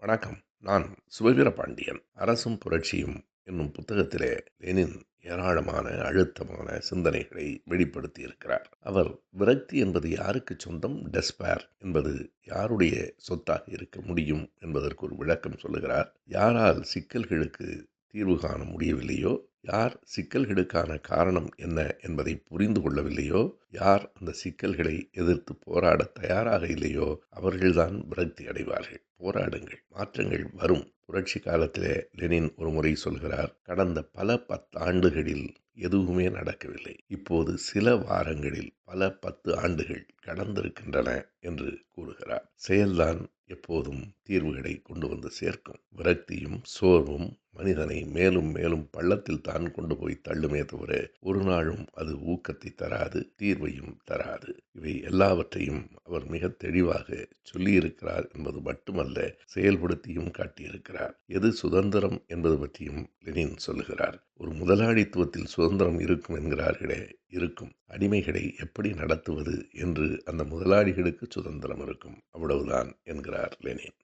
வணக்கம். நான் சுபவீர பாண்டியன் அரசும் புரட்சியும் என்னும் புத்தகத்திலே லெனின் ஏராளமான அழுத்தமான சிந்தனைகளை வெளிப்படுத்தி இருக்கிறார் அவர் விரக்தி என்பது யாருக்கு சொந்தம்? டெஸ்பேர் என்பது யாருடைய சொத்தாக இருக்க முடியும் என்பதற்கு ஒரு விளக்கம் சொல்லுகிறார். யாரால் சிக்கல்களுக்கு தீர்வு காண முடியவில்லையோ? யார் சிக்கல்களுக்கான காரணம் என்ன என்பதை புரிந்து கொள்ளவில்லையோ? யார் அந்த சிக்கல்களை எதிர்த்து போராட தயாராக இல்லையோ? அவர்கள்தான் விரக்தி அடைவார்கள். போராடுங்கள். மாற்றங்கள் வரும். புரட்சி காலத்திலே லெனின் ஒரு முறை சொல்கிறார் கடந்த பல பத்தாண்டுகளில் எதுவுமே நடக்கவில்லை. இப்போது சில வாரங்களில் பல பத்து ஆண்டுகள் கடந்திருக்கின்றன என்று கூறுகிறார். செயல்தான் எப்போதும் தீர்வுகளை கொண்டு வந்து சேர்க்கும். விரக்தியும் சோர்வும் மனிதனை மேலும் மேலும் பள்ளத்தில் தான் கொண்டு போய் தள்ளுமே தவிர ஒரு நாளும் அது ஊக்கத்தை தராது தீர்வையும் தராது. இவை எல்லாவற்றையும் அவர் மிக தெளிவாக சொல்லியிருக்கிறார் என்பது மட்டுமல்ல செயல்படுத்தியும் காட்டியிருக்கிறார். எது சுதந்திரம் என்பது பற்றியும் லெனின் சொல்லுகிறார். ஒரு முதலாளித்துவத்தில் சுதந்திரம் இருக்கும் என்கிறார்களே இருக்கும். அடிமைகளை எப்படி நடத்துவது என்று அந்த முதலாளிகளுக்கு சுதந்திரம் இருக்கும். அவ்வளவுதான் என்கிறார் லெனின்.